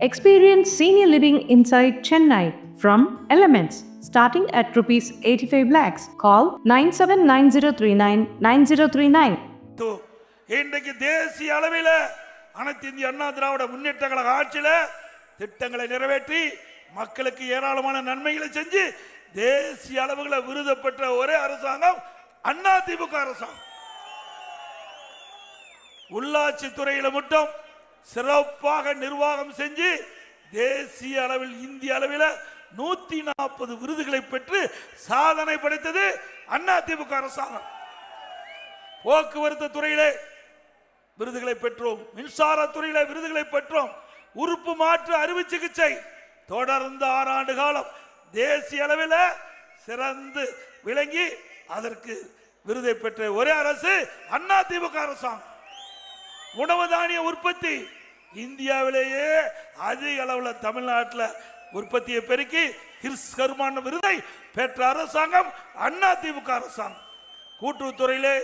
Experience senior living inside Chennai from Elements starting at rupees 85 lakhs. Call 979039 9039. து. இன்றைக்கு தேசிய அளவில் அனைத்து இந்திய அண்ணா திராவிட முன்னேற்ற கழக ஆட்சியில் திட்டங்களை நிறைவேற்றி மக்களுக்கு ஏராளமான நன்மைகளை செஞ்சு தேசிய அளவுகளை விருது பெற்ற ஒரே அரசாங்கம் அண்ணா திமுக அரசாங்கம் உள்ளாட்சி துறையில மட்டும் சிறப்பாக நிர்வாகம் செஞ்சு தேசிய அளவில் இந்திய அளவில் நூத்தி நாற்பது விருதுகளை பெற்று சாதனை படைத்தது அண்ணா திமுக அரசாங்கம். போக்குவரத்து துறையிலே விருதுகளை பெற்றோம். மின்சார துறையில விருதுகளை பெற்றோம். உறுப்பு மாற்று அறுவை சிகிச்சை தொடர்ந்து ஆறாண்டு காலம் தேசிய அளவில் சிறந்து விளங்கி அதற்கு விருதை பெற்ற ஒரே அரசு அண்ணா திமுக அரசாங்கம். உணவு தானிய உற்பத்தி. இந்தியாவிலேயே அதிக அளவில் தமிழ்நாட்டில் உற்பத்தியை பெருக்கி ஹிர்ஸ் கருமான விருதை பெற்ற அரசாங்கம் அண்ணா திமுக அரசாங்கம். கூட்டுறவுத்துறையிலே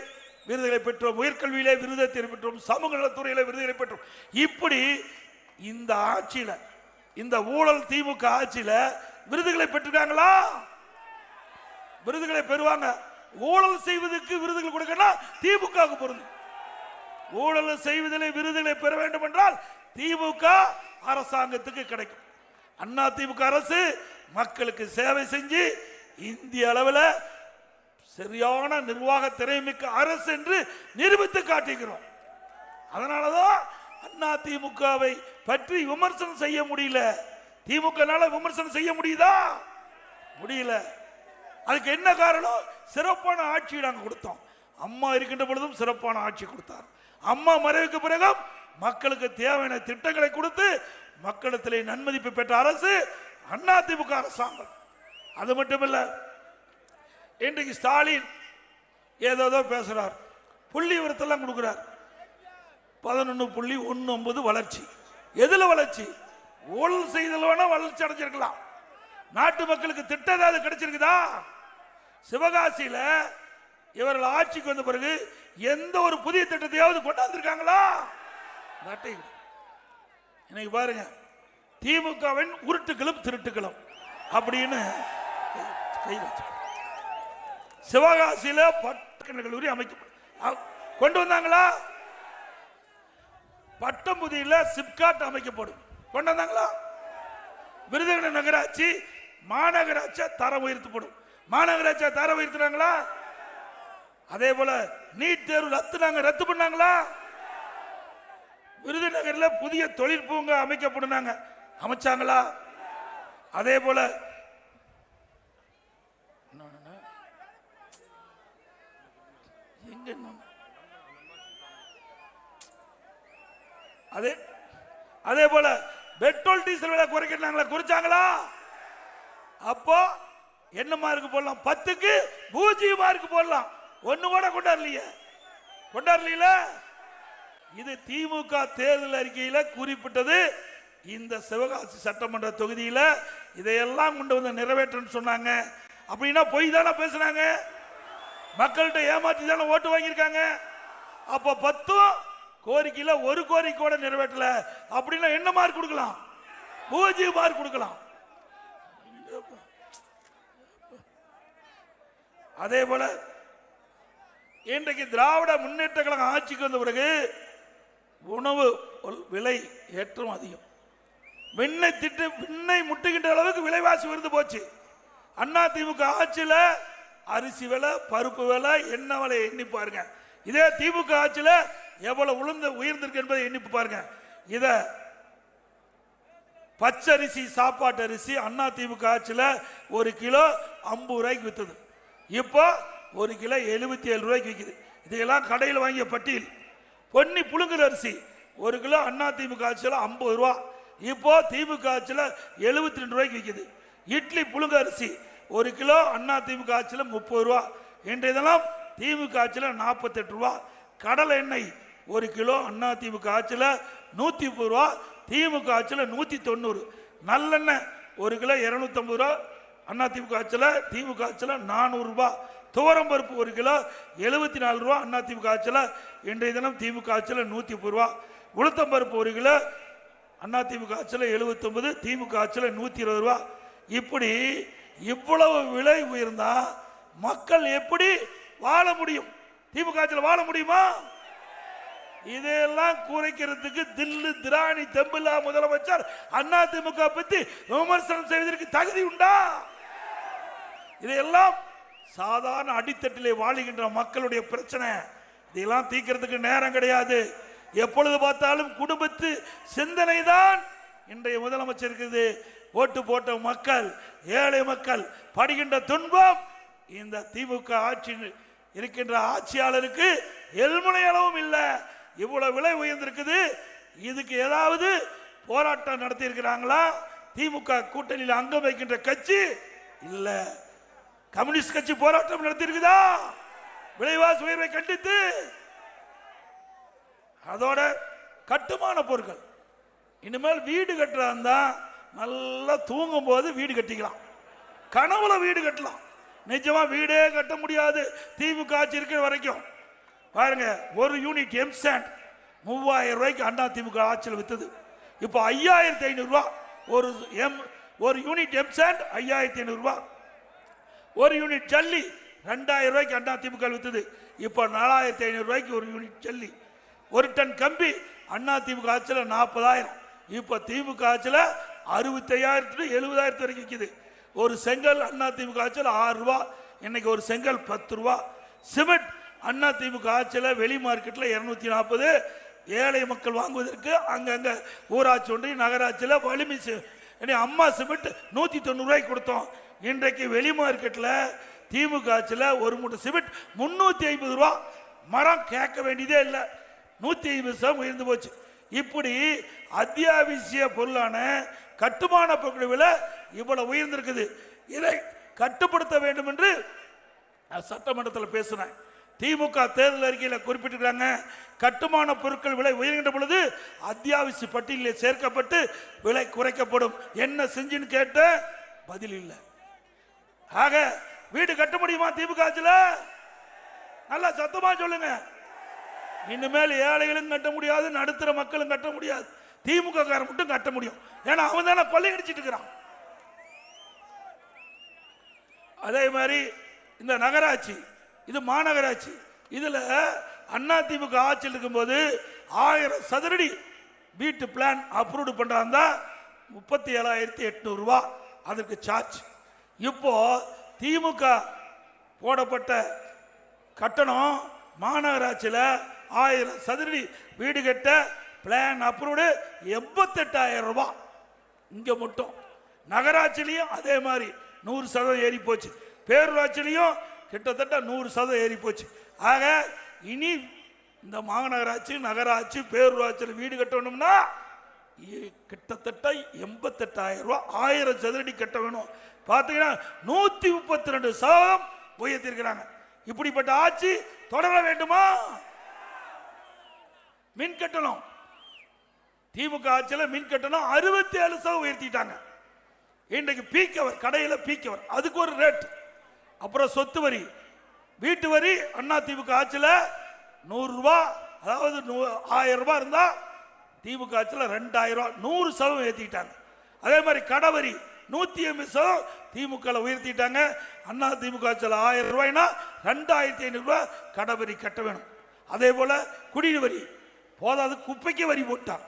விருதுகளை பெற்றோம் உயர்கல்வியிலே விருதை பெற்றோம் சமூக நலத்துறையிலே விருதுகளை பெற்றோம். இப்படி இந்த ஆட்சியில இந்த ஊழல் திமுக ஆட்சியில விருதுகளை பெற்றிருக்காங்களா? விருதுகளை பெறுவாங்க. ஊழல் செய்வதற்கு விருதுகள் கொடுக்கணும் திமுகவுக்கு பொருந்தும். ஊழல் செய்வதிலே விருதுகளை பெற வேண்டும் என்றால் திமுக அரசாங்கத்துக்கு கிடைக்கும். அண்ணா திமுக அரசு மக்களுக்கு சேவை செஞ்சு இந்திய அளவில் சரியான நிர்வாக திறமைமிக்க அரசு என்று நிரூபித்து காட்டுகிறோம் அதனாலதான் அண்ணா திமுகவை பற்றி விமர்சனம் செய்ய முடியல. திமுகனால விமர்சனம் செய்ய முடியுதா? முடியல. அதுக்கு என்ன காரணம்? சிறப்பான ஆட்சி நாங்கள் கொடுத்தோம். அம்மா இருக்கின்ற பொழுதும் சிறப்பான ஆட்சி கொடுத்தார். அம்மா மறைவுக்கு பிறகு மக்களுக்கு தேவையான திட்டங்களை கொடுத்து மக்களிடத்திலே நன்மதிப்பு பெற்ற அரசு அண்ணா திமுக அரசாங்கம். அது மட்டுமில்ல இன்றைக்கு ஸ்டாலின் ஏதோ பேசுறார். புள்ளி விவரத்தெல்லாம் கொடுக்குறார். பதினொன்று புள்ளி ஒன்று ஒன்பது வளர்ச்சி. எதில் வளர்ச்சி? ஊழல் செய்தல் வேணா வளர்ச்சி அடைஞ்சிருக்கலாம். நாட்டு மக்களுக்கு திட்டம் ஏதாவது கிடைச்சிருக்குதா? சிவகாசியில் இவர்கள் ஆட்சிக்கு வந்த பிறகு எந்த ஒரு புதிய திட்டத்தையாவது கொண்டாந்துருக்காங்களா? நாட்டை இன்னைக்கு பாருங்க திமுகவின் உருட்டுகளும் திருட்டுகளும் அப்படின்னு கை வச்சு. சிவகாசியில பட்டக்கணி கல்லூரி அமைக்கப்படும் கொண்டு வந்தாங்களா? பட்டம்புதியில சிப்காட் அமைக்கப்படும். கொண்டு வந்தாங்களா? விருதுநகர் நகராட்சி மாநகராட்சி தரம் உயர்த்தப்படும். மாநகராட்சி தரம் உயர்த்துறாங்களா? அதே போல நீட் தேர்வு ரத்துனாங்க ரத்து பண்ணாங்களா? விருதுநகர்ல புதிய தொழில் பூங்கா அமைக்கப்படுனாங்க. அமைச்சாங்களா? அதே போல அதே அதே போல பெட்ரோல் டீசல் விலை குறைக்கிறாங்களா குறைச்சாங்களா? அப்போ என்ன மார்க் போடலாம்? பத்துக்கு பூஜ்ஜியம் மார்க் போடலாம். ஒண்ணு கூட கொண்டாடலையே. கொண்டாடல இது திமுக தேர்தல் அறிக்கையில குறிப்பிட்டது. இந்த சிவகாசி சட்டமன்ற தொகுதியில இதையெல்லாம் கொண்டு வந்து நிறைவேற்றணும் சொன்னாங்க. அப்படின்னா பொய் தானே பேசுனாங்க மக்கள்கிட்ட ஏமாற்றி தானே ஓட்டு வாங்கியிருக்காங்க. அப்ப பத்தும் கோரிக்கையில ஒரு கோரிக்கை கூட நிறைவேற்றல. அப்படின்னா என்ன மார்க் கொடுக்கலாம்? பூஜ்ஜிய மார்க் கொடுக்கலாம். அதே போல இன்றைக்கு திராவிட முன்னேற்ற கழகம் ஆட்சிக்கு வந்த பிறகு உணவு விலை ஏற்றம் அதிகம். விண்ணை திட்டு விண்ணை முட்டுகின்ற அளவுக்கு விலைவாசி விருந்து போச்சு. அண்ணா திமுக ஆட்சியில் அரிசி விலை பருப்பு விலை எண்ணெய் விலை எண்ணி பாருங்க. இதே திமுக ஆட்சியில் எவ்வளவு உளுந்து உயர்ந்திருக்கு என்பதை எண்ணி பாருங்க. இத பச்சரிசி சாப்பாட்டு அரிசி அண்ணா திமுக ஆட்சியில் ஒரு கிலோ ஐம்பது ரூபாய்க்கு வித்தது. இப்போ ஒரு கிலோ எழுபத்தி ஏழு ரூபாய்க்கு விற்கிது இதையெல்லாம் கடையில் வாங்கிய பட்டியல். பொன்னி புழுங்கல் அரிசி ஒரு கிலோ அண்ணா திமுக ஆட்சியில் ஐம்பது ரூபா. இப்போ திமுக ஆட்சியில் எழுபத்தி ரெண்டு ரூபாய்க்கு விற்கிது இட்லி புழுங்க அரிசி ஒரு கிலோ அண்ணா திமுக ஆட்சியில் முப்பது ரூபா. இன்றைய தினம் திமுக ஆட்சியில் நாற்பத்தெட்டு ரூபா. கடலை எண்ணெய் ஒரு கிலோ அண்ணா திமுக ஆட்சியில் நூற்றி முப்பது ரூபா. திமுக ஆட்சியில் நூற்றி தொண்ணூறு நல்லெண்ணெய் ஒரு கிலோ இரநூத்தம்பது ரூபா. அண்ணா திமுக ஆட்சியில் திமுக ஆட்சியில் நானூறுரூபா துவரம் பருப்பு ஒரு கிலோ எழுபத்தி நாலு ரூபா அண்ணா திமுக ஆட்சியில் இன்றைய தினம் திமுக ஆட்சியில் நூற்றி முப்பது ரூபா. உளுத்தம் பருப்பு ஒரு கிலோ அண்ணா திமுக ஆட்சியில் எழுபத்தொம்பது திமுக ஆட்சியில் நூற்றி இருபது ரூபா. இப்படி இவ்வளவு விலை உயர்ந்தால் மக்கள் எப்படி வாழ முடியும்? திமுக ஆட்சியில் வாழ முடியுமா? இதையெல்லாம் குறைக்கிறதுக்கு தில்லு திராணி தெம்பில்லா முதலமைச்சர் அண்ணா திமுக பத்தி விமர்சனம் செய்வதற்கு தகுதி உண்டா? இதையெல்லாம் சாதாரண அடித்தட்டிலே வாழுகின்ற மக்களுடைய பிரச்சனை. இதையெல்லாம் தீக்கிறதுக்கு நேரம் கிடையாது. எப்பொழுது பார்த்தாலும் குடும்பத்து சிந்தனை தான் இன்றைய முதலமைச்சர் இருக்குது. ஓட்டு போட்ட மக்கள் ஏழை மக்கள் படுகின்ற துன்பம் இந்த திமுக ஆட்சி இருக்கின்ற ஆட்சியாளருக்கு எல்முனை அளவும் இல்லை. இவ்வளவு விலை உயர்ந்திருக்குது. இதுக்கு ஏதாவது போராட்டம் நடத்தி இருக்கிறாங்களா திமுக கூட்டணியில் அங்கம் வைக்கின்ற கட்சி இல்லை. கம்யூனிஸ்ட் கட்சி போராட்டம் நடத்திருக்குதா விலைவாசி உயர்வை கண்டித்து அதோட கட்டுமான பொருட்கள். இனிமேல் வீடு கட்டுறதா நல்லா தூங்கும் போது வீடு கட்டிக்கலாம். கனவுல வீடு கட்டலாம். நிஜமா வீடே கட்ட முடியாது. திமுக ஆட்சி இருக்கிற வரைக்கும். பாருங்க ஒரு யூனிட் எம்சாண்ட் மூவாயிரம் ரூபாய்க்கு அண்ணா திமுக ஆட்சியில் வித்தது. இப்போ ஐயாயிரத்தி ஐநூறுரூவா ஒரு எம் ஒரு யூனிட் எம்சாண்ட் ஐயாயிரத்தி ஐநூறுரூவா ஒரு யூனிட் ஜல்லி ரெண்டாயிரம் ரூபாய்க்கு அண்ணா திமுக வித்தது. இப்போ நாலாயிரத்தி ஐநூறு ரூபாய்க்கு ஒரு யூனிட் ஜல்லி. ஒரு டன் கம்பி அண்ணா திமுக ஆட்சியில் நாற்பதாயிரம். இப்போ திமுக ஆட்சியில் அறுபத்தையாயிரத்துல எழுபதாயிரத்து வரைக்கும் விற்கிது ஒரு செங்கல் அண்ணா திமுக ஆட்சியில் ஆறு ரூபா இன்னைக்கு ஒரு செங்கல் பத்து ரூபா. சிமெண்ட் அண்ணா திமுக ஆட்சியில் வெளி மார்க்கெட்டில் இரநூத்தி நாற்பது. ஏழை மக்கள் வாங்குவதற்கு அங்கங்கே ஊராட்சி ஒன்றிய நகராட்சியில் வலிமை அம்மா சிமெண்ட் நூற்றி தொண்ணூறுரூவாய்க்கு கொடுத்தோம். இன்றைக்கு வெளி மார்க்கெட்டில் திமுக ஆட்சியில் ஒரு மூட்டை சிமெண்ட் முந்நூற்றி ஐம்பது ரூபா மரம் கேட்க வேண்டியதே இல்லை. நூற்றி ஐம்பது சதம் உயர்ந்து போச்சு. இப்படி அத்தியாவசிய பொருளான கட்டுமான பொருட்கள் விலை இவ்வளவு உயர்ந்திருக்குது. இதை கட்டுப்படுத்த வேண்டும் என்று நான் சட்டமன்றத்தில் பேசினேன். திமுக தேர்தல் அறிக்கையில் குறிப்பிட்டிருக்கிறாங்க கட்டுமான பொருட்கள் விலை உயர்கின்ற பொழுது அத்தியாவசிய பட்டியலில் சேர்க்கப்பட்டு விலை குறைக்கப்படும். என்ன செஞ்சுன்னு கேட்ட பதில் இல்லை. ஆக வீடு கட்ட முடியுமா திமுக ஆட்சியில் நல்லா சத்தமா சொல்லுங்க. இனிமேல் ஏழைகளும் கட்ட முடியாது நடுத்தர மக்களும் கட்ட முடியாது. திமுக காரன் மட்டும் கட்ட முடியும். ஏன்னா அவன் தானே கொள்ளையடிச்சிட்டு இருக்கிறான். அதே மாதிரி இந்த நகராட்சி இது மாநகராட்சி இதுல அண்ணா திமுக ஆட்சியில் இருக்கும்போது ஆயிரம் சதுரடி வீட்டு பிளான் அப்ரூவ்டு பண்றாங்க முப்பத்தி ஏழாயிரத்தி எட்நூறு ரூபா. அதற்கு சார்ஜ் இப்போ திமுக போடப்பட்ட கட்டணம் மாநகராட்சியில் ஆயிரம் சதுரடி வீடு கட்ட பிளான் அப்ரூவ்டு எண்பத்தெட்டாயிரம் ரூபாய். இங்கே மட்டும். நகராட்சிலையும் அதே மாதிரி நூறு சதவீதம் ஏறி போச்சு. பேரூராட்சிலையும் கிட்டத்தட்ட நூறு சதவீதம் ஏறி போச்சு. ஆக இனி இந்த மாநகராட்சி நகராட்சி பேரூராட்சியில் வீடு கட்டணும்னா கிட்டத்தட்ட எண்பத்தெட்டாயிரம் ரூபா ஆயிரம் சதுரடி கட்ட வேணும். பார்த்தீங்கன்னா நூற்றி முப்பத்தி ரெண்டு சதவீதம் உயர்த்திருக்கிறாங்க இப்படிப்பட்ட ஆட்சி தொடர வேண்டுமா? மின் கட்டணம். திமுக ஆட்சியில் மின் கட்டணம் அறுபத்தி ஏழு சதவீதம் உயர்த்திட்டாங்க. இன்றைக்கு பீக்கவர் கடையில் பீக்கவர். அதுக்கு ஒரு ரேட் அப்புறம் சொத்து வரி. வீட்டு வரி அண்ணா திமுக ஆட்சியில் நூறுரூவா அதாவது நூ- ஆயிரம் ரூபாய் இருந்தால் திமுக ஆட்சியில் ரெண்டாயிரம் ரூபா நூறு சதவீதம் ஏற்றிக்கிட்டாங்க அதே மாதிரி கடவரி வரி எண்பது சதவீதம் திமுகவில் உயர்த்திட்டாங்க. அண்ணா திமுக ஆட்சியில் ஆயிரம் ரூபாய்னா ரெண்டாயிரத்தி ஐநூறுரூவா கடவரி கடை வரி கட்ட வேணும். அதே போல் குடிநீர் வரி. போதாது குப்பைக்கு வரி போட்டான்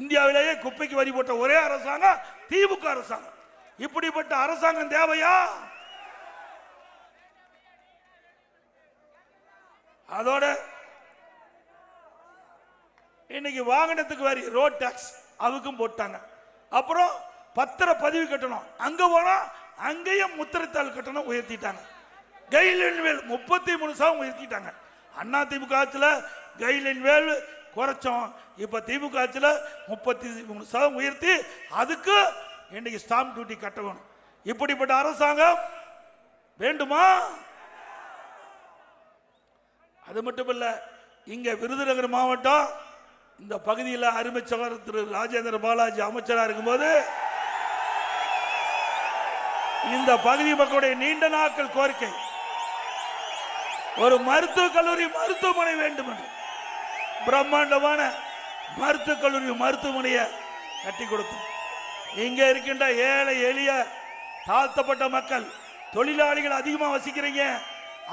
இந்தியாவிலேயே குப்பைக்கு வரி போட்ட ஒரே அரசாங்கம் திமுக அரசாங்கம். இப்படிப்பட்ட அரசாங்கம் தேவையா? அதோட இன்னைக்கு வாகனத்துக்கு வரி ரோட் டேக்ஸ் அதுக்கும் போட்டாங்க. அப்புறம் பத்திர பதிவு கட்டணும். அங்க போனா அங்கேயும் முத்திரைத்தாள் கட்டணம் உயர்த்திட்டாங்க. கைலின் வேல் முப்பத்தி மூணு சதம் உயர்த்திட்டாங்க. அண்ணா திமுக ஆட்சியில் கைலின் வேல் குறைச்சோம். இப்போ திமுக ஆட்சியில் முப்பத்தி மூணு சதம் உயர்த்தி அதுக்கு இன்னைக்கு ஸ்டாம்ப் டியூட்டி கட்ட வேணும். இப்படிப்பட்ட அரசாங்கம் வேண்டுமா? அது மட்டும் இல்லை இங்கே விருதுநகர் மாவட்டம் இந்த பகுதியில் அருமை சகோதரர் திரு ராஜேந்திர பாலாஜி அமைச்சராக இருக்கும்போது இந்த பகுதி மக்களுடைய நீண்ட நாட்கள் கோரிக்கை. ஒரு மருத்துவக் கல்லூரி மருத்துவமனை வேண்டும் என்று. பிரம்மாண்டமான மருத்துவக் கல்லூரி மருத்துவமனையை கட்டி கொடுத்தோம். இங்க இருக்கின்ற ஏழை எளிய தாழ்த்தப்பட்ட மக்கள் தொழிலாளிகள் அதிகமாக வசிக்கிறீங்க.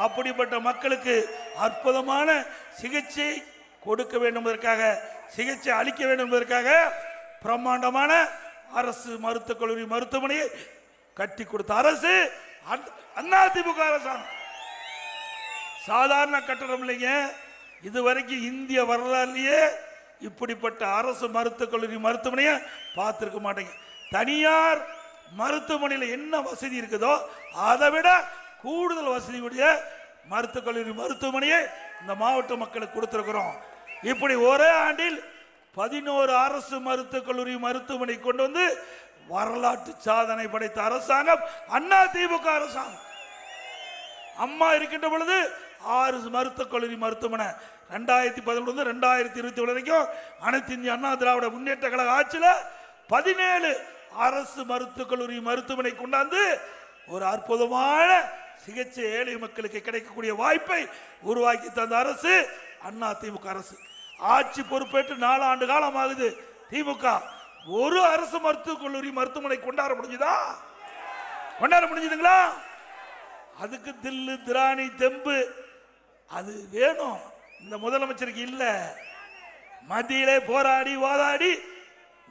அப்படிப்பட்ட மக்களுக்கு அற்புதமான சிகிச்சை கொடுக்க வேண்டும் என்பதற்காக சிகிச்சை அளிக்க வேண்டும் என்பதற்காக பிரம்மாண்டமான அரசு மருத்துவக் கல்லூரி மருத்துவமனையை கட்டி கொடுத்த அரசு அண்ணா திமுக அரசாங்கம். சாதாரண கட்டடம் இல்லைங்க. இதுவரைக்கும் இந்திய வரலாறுலயே இப்படிப்பட்ட அரசு மருத்துவக் கல்லூரி மருத்துவமனையை பார்த்துருக்க மாட்டேங்க. தனியார் மருத்துவமனையில் என்ன வசதி இருக்குதோ அதை விட கூடுதல் வசதியுடைய மருத்துவக் கல்லூரி மருத்துவமனையை இந்த மாவட்ட மக்களுக்கு கொடுத்துருக்குறோம். இப்படி ஒரே ஆண்டில் பதினோரு அரசு மருத்துவக் கல்லூரி மருத்துவமனை கொண்டு வந்து வரலாற்று சாதனை படைத்த அரசாங்கம் அண்ணா திமுக அரசாங்கம். அம்மா இருக்கின்ற பொழுது ஆறு மருத்துவக் கல்லூரி மருத்துவமனை ரெண்டாயிரத்தி பதினொன்று ரெண்டாயிரத்தி இருபத்தி ஒன்று வரைக்கும் அனைத்து இந்திய அண்ணா திராவிட முன்னேற்ற கழக ஆட்சியில் பதினேழு அரசு மருத்துவக் கல்லூரி மருத்துவமனை கொண்டாந்து ஒரு அற்புதமான சிகிச்சை ஏழை மக்களுக்கு கிடைக்கக்கூடிய வாய்ப்பை உருவாக்கி தந்த அரசு அண்ணா திமுக அரசு. ஆட்சி பொறுப்பேற்று நாலு ஆண்டு காலம் ஆகுது திமுக ஒரு அரசு மருத்துவக் கல்லூரி மருத்துவமனை கொண்டாட முடிஞ்சுதா? கொண்டாட முடிஞ்சுதுங்களா? அதுக்கு தில்லு திராணி தெம்பு அது வேணும். இந்த முதலமைச்சருக்கு இல்ல. மத்தியிலே போராடி வாதாடி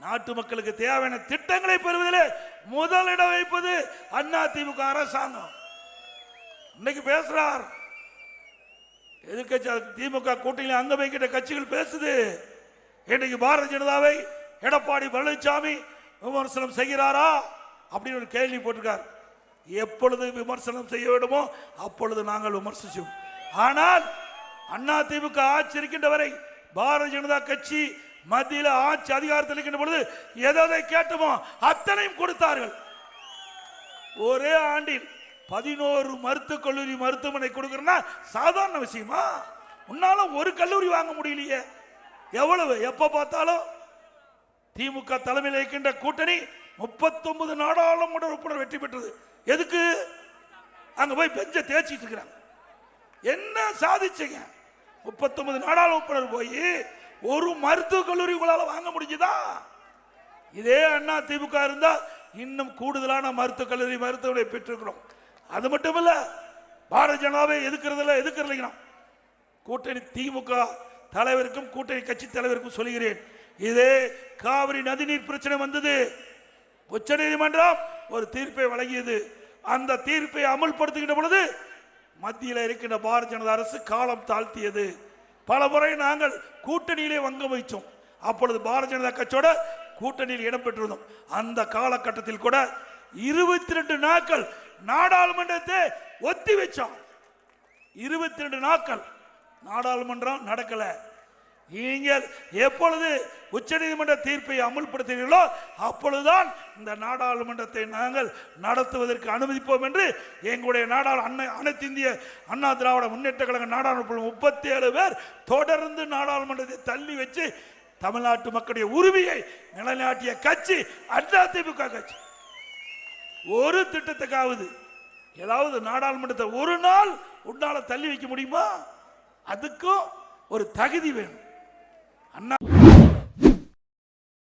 நாட்டு மக்களுக்கு தேவையான திட்டங்களை பெறுவதிலே முதலிடம் வைப்பது அண்ணா திமுக அரசாங்கம். இன்னைக்கு பேசுறார். எதிர்கட்சி திமுக கூட்டணியில் அங்க கிட்ட கட்சிகள் பேசுது. இன்னைக்கு பாரதிய ஜனதாவை எடப்பாடி பழனிசாமி விமர்சனம் செய்கிறாரா? அப்படின்னு ஒரு கேள்வி போட்டிருக்கார். எப்பொழுது விமர்சனம் செய்ய வேண்டுமோ அப்பொழுது நாங்கள் விமர்சிச்சோம். ஆனால் அண்ணா திமுக ஆட்சி இருக்கின்ற வரை பாரதிய ஜனதா கட்சி மத்தியில் ஆட்சி அதிகாரத்தில் இருக்கின்ற பொழுது எதை கேட்டுமோ அத்தனையும் கொடுத்தார்கள். ஒரே ஆண்டில் பதினோரு மருத்துவக் கல்லூரி மருத்துவமனை கொடுக்குறேன்னா சாதாரண விஷயமா? உன்னால ஒரு கல்லூரி வாங்க முடியலையே. எவ்வளவு? எப்ப பார்த்தாலும் திமுக தலைமையில் இருக்கின்ற கூட்டணி 39 நாடாளுமன்ற உறுப்பினர் வெற்றி பெற்றது. எதுக்கு? அங்க போய் பெஞ்ச தேய்ச்சிட்டு இருக்கிறாங்க. என்ன சாதிச்சீங்க? 39 நாடாளுமன்ற உறுப்பினர் போய் ஒரு மருத்துவக் கல்லூரி உங்களால் வாங்க முடிஞ்சுதா? இதே அண்ணா திமுக இருந்தால் இன்னும் கூடுதலான மருத்துவக் கல்லூரி மருத்துவமனை பெற்றிருக்கிறோம். அது மட்டும் இல்ல பாரதிய ஜனதாவை எதுக்குறதில்ல எதுக்குறீங்க கூட்டணி திமுக தலைவருக்கும் கூட்டணி கட்சி தலைவருக்கும் சொல்கிறேன் இதே காவிரி நதிநீர் பிரச்சனை வந்தது. உச்ச நீதிமன்றம் ஒரு தீர்ப்பை வழங்கியது. அந்த தீர்ப்பை அமல்படுத்துகின்ற பொழுது மத்தியில் இருக்கின்ற பாரதிய ஜனதா அரசு காலம் தாழ்த்தியது. பல முறை நாங்கள் கூட்டணியிலே வங்க வைச்சோம் அப்பொழுது பாரதிய ஜனதா கட்சியோட கூட்டணியில் இடம்பெற்றிருந்தோம். அந்த காலகட்டத்தில் கூட இருபத்தி ரெண்டு நாட்கள் நாடாளுமன்றத்தை ஒத்தி வச்சோம் இருபத்தி ரெண்டு நாட்கள் நாடாளுமன்றம் நடக்கல. நீங்கள் எப்பொழுது உச்சநீதிமன்ற தீர்ப்பை அமுல்படுத்துகிறீர்களோ அப்பொழுதுதான் இந்த நாடாளுமன்றத்தை நாங்கள் நடத்துவதற்கு அனுமதிப்போம் என்று எங்களுடைய நாடாளு அன்னை அனைத்து இந்திய அண்ணா திராவிட முன்னேற்ற கழக நாடாளுமன்ற முப்பத்தி ஏழு பேர் தொடர்ந்து நாடாளுமன்றத்தை தள்ளி வச்சு தமிழ்நாட்டு மக்களுடைய உரிமையை நிலைநாட்டிய கட்சி அதிமுக திமுக கட்சி. ஒரு திட்டத்துக்காவது ஏதாவது நாடாளுமன்றத்தை ஒரு நாள் உன்னால தள்ளி வைக்க முடியுமா? அதுக்கும் ஒரு தகுதி வேணும். அண்ணா